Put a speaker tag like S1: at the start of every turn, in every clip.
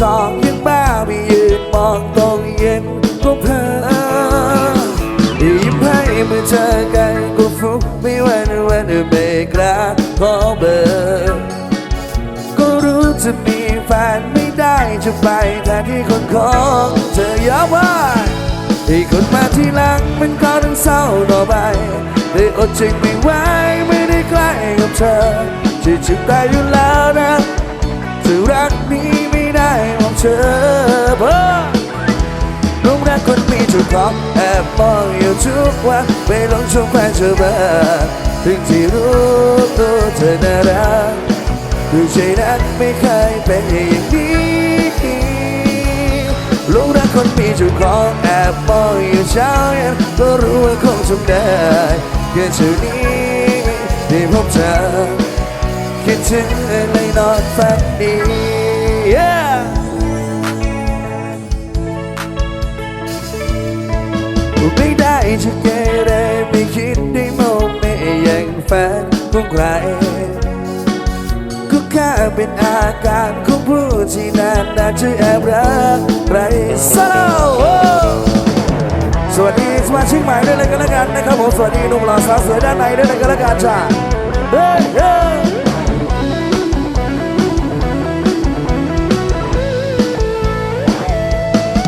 S1: จอกยังบ้าไม่ยืนมองตรงเย็นก็เพอยิ้มให้เมื่อเจอกันก็ฟุกไม่วันวันเบกลาขอเบอร์ก็รู้จะมีแฟนไม่ได้จะไปแทนที่คนของเธอยอมว่าที่คนมาที่หลังมันก็ต้องเศร้าต่อไปได้อดใจไม่ไหวไม่ได้ใกล้กับเธอที่ฉันได้อยู่แล้วนะจะรักนี้ องเธอราะลุงรักคนมีเจ้าของแอบมองอยู่ทุกวันไม่ลงชมแฟนเธอบ้างถึงที่รู้ตัวเธอน่ารักคือใจนั้นไม่เคยเป็นอย่างนี้ลุงรักคนมีเจ้าของแอบมองอยู่เช้าเย็นก็รู้ว่าคงทำได้แค่เท่านี้ที่พบเธอคิดถึงเลยนอนฝันดี จะเกเรไม่คิดได้มองไม่อย่างแฟนของใคร ก็แค่เป็นอาการของผู้ที่นานนานจะแอบรักใครเร้าสวัสดีสมาชิกใหม่ด้วยเลยกันแล้วกันนะครับผมสวัสดีหนุ่มหล่อสาวสวยด้านในด้วยเลยกันแล้วกันจ้าเฮ้ยเฮ้ย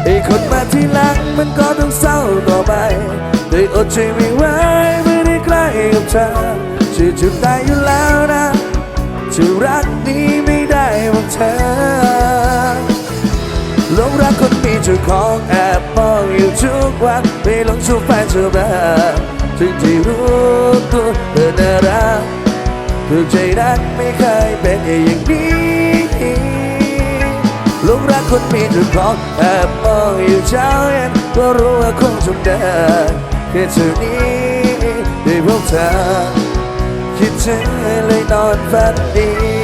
S1: ไอคนมาที่หลังมันก็ต้องเศร้าต่อไป อดใจไม่ไหวไม่ได้ใกล้กับเธอจะจุดได้อยู่แล้วนะจะรักนี้ไม่ได้หวังเธอลงรักคนมีเจ้าของแอบมองอยู่ทุกวันไม่หลงชูแฟนเธอบ้าถึงที่รู้ตัวเธอน่ารักคือใจนั้นไม่เคยเป็นอย่างนี้หลงรักคนมีเจ้าของแอบมองอยู่เช้าเย็นก็รู้ว่าคงจำได้ แค่เท่านี้ได้พบเธอคิดถึงเลยนอนฝันดี